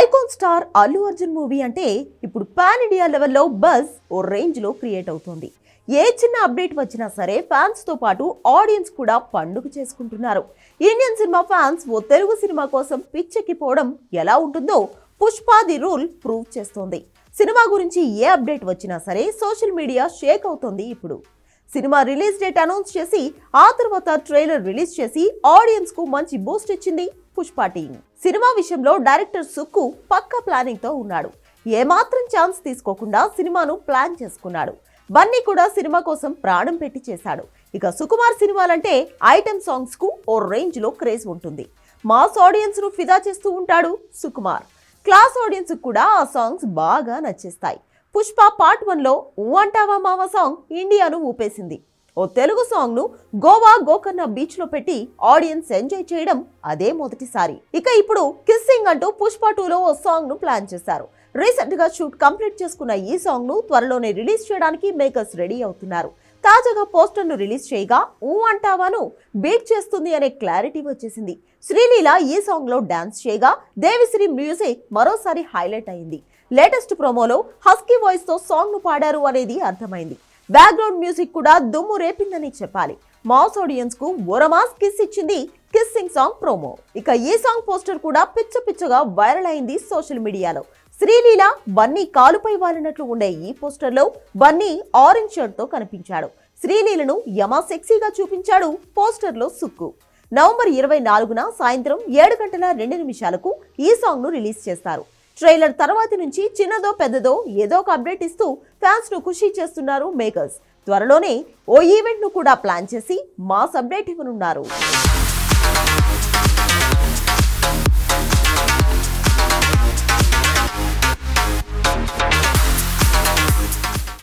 Icon star Allu Arjun movie అంటే ఇప్పుడు pan India లెవెల్లో బజ్ ఓ రేంజ్లో క్రియేట్ అవుతోంది. ఏ చిన్న అప్డేట్ వచ్చినా సరే ఫ్యాన్స్తో పాటు ఆడియన్స్ కూడా పండుగ చేసుకుంటున్నారు. ఇండియన్ సినిమా ఫ్యాన్స్ ఓ తెలుగు సినిమా కోసం పిచ్చెక్కిపోవడం ఎలా ఉంటుందో పుష్ప ది రూల్ ప్రూవ్ చేస్తోంది. సినిమా గురించి ఏ అప్డేట్ వచ్చినా సరే సోషల్ మీడియా షేక్ అవుతోంది ఇప్పుడు. సినిమా రిలీజ్ డేట్ అనౌన్స్ చేసి ఆ తర్వాత ట్రైలర్ రిలీజ్ చేసి ఆడియన్స్కు మంచి బూస్ట్ ఇచ్చింది పుష్ప టీం. సినిమా విషయంలో డైరెక్టర్ సుక్కు పక్క ప్లానింగ్తో ఉన్నాడు. ఏమాత్రం ఛాన్స్ తీసుకోకుండా సినిమాను ప్లాన్ చేసుకున్నాడు. బన్నీ కూడా సినిమా కోసం ప్రాణం పెట్టి చేశాడు. ఇక సుకుమార్ సినిమాలంటే ఐటెం సాంగ్స్కు ఓ రేంజ్లో క్రేజ్ ఉంటుంది. మాస్ ఆడియన్స్ను ఫిదా చేస్తూ ఉంటాడు సుకుమార్. క్లాస్ ఆడియన్స్ కూడా ఆ సాంగ్స్ బాగా నచ్చేస్తాయి. పుష్ప పార్ట్ వన్లో ఉంటావా ఊ అంటావా మావా సాంగ్ ఇండియాను ఊపేసింది. ఓ తెలుగు సాంగ్ను గోవా గోకర్ణ బీచ్లో పెట్టి ఆడియన్స్ ఎంజాయ్ చేయడం అదే మొదటిసారి. ఇక ఇప్పుడు కిస్సింగ్ అంటూ పుష్ప టూలో ఓ సాంగ్ను ప్లాన్ చేశారు. రీసెంట్గా షూట్ కంప్లీట్ చేసుకున్న ఈ సాంగ్ను త్వరలోనే రిలీజ్ చేయడానికి మేకర్స్ రెడీ అవుతున్నారు. తాజాగా పోస్టర్ను రిలీజ్ చేయగా ఊ అంటావాను బీట్ చేస్తుంది అనే క్లారిటీ వచ్చేసింది. శ్రీలీల ఈ సాంగ్లో డ్యాన్స్ చేయగా దేవిశ్రీ మ్యూజిక్ మరోసారి హైలైట్ అయింది. లేటెస్ట్ ప్రోమోలో హస్కీ వాయిస్తో సాంగ్ను పాడారు అనేది అర్థమైంది. బ్యాక్గ్రౌండ్ మ్యూజిక్ కూడా దుమ్ము రేపిందని చెప్పాలి. మాస్ ఆడియన్స్కు ఒరమాస్ కిస్ ఇచ్చింది కిస్సింగ్ సాంగ్ ప్రోమో. ఇక ఈ సాంగ్ పోస్టర్ కూడా పిచ్చ పిచ్చగా వైరల్ అయింది సోషల్ మీడియాలో. శ్రీలీల బన్నీ కాలుపై వాలినట్లు ఉండే ఈ పోస్టర్లో బన్నీ ఆరెంజ్ షర్ట్తో కనిపించాడు. శ్రీలీలను యమా సెక్సీగా చూపించాడు పోస్టర్లో సుక్కు. నవంబర్ ఇరవై నాలుగున సాయంత్రం ఏడు గంటల రెండు నిమిషాలకు ఈ సాంగ్ను రిలీజ్ చేస్తారు. ట్రైలర్ తర్వాతి నుంచి చిన్నదో పెద్దదో ఏదో ఒక అప్డేట్ ఇస్తూ ఫ్యాన్స్ను ఖుషీ చేస్తున్నారు మేకర్స్. త్వరలోనే ఓ ఈవెంట్ను కూడా ప్లాన్ చేసి మాస్ అప్డేట్ ఇవ్వనున్నారు.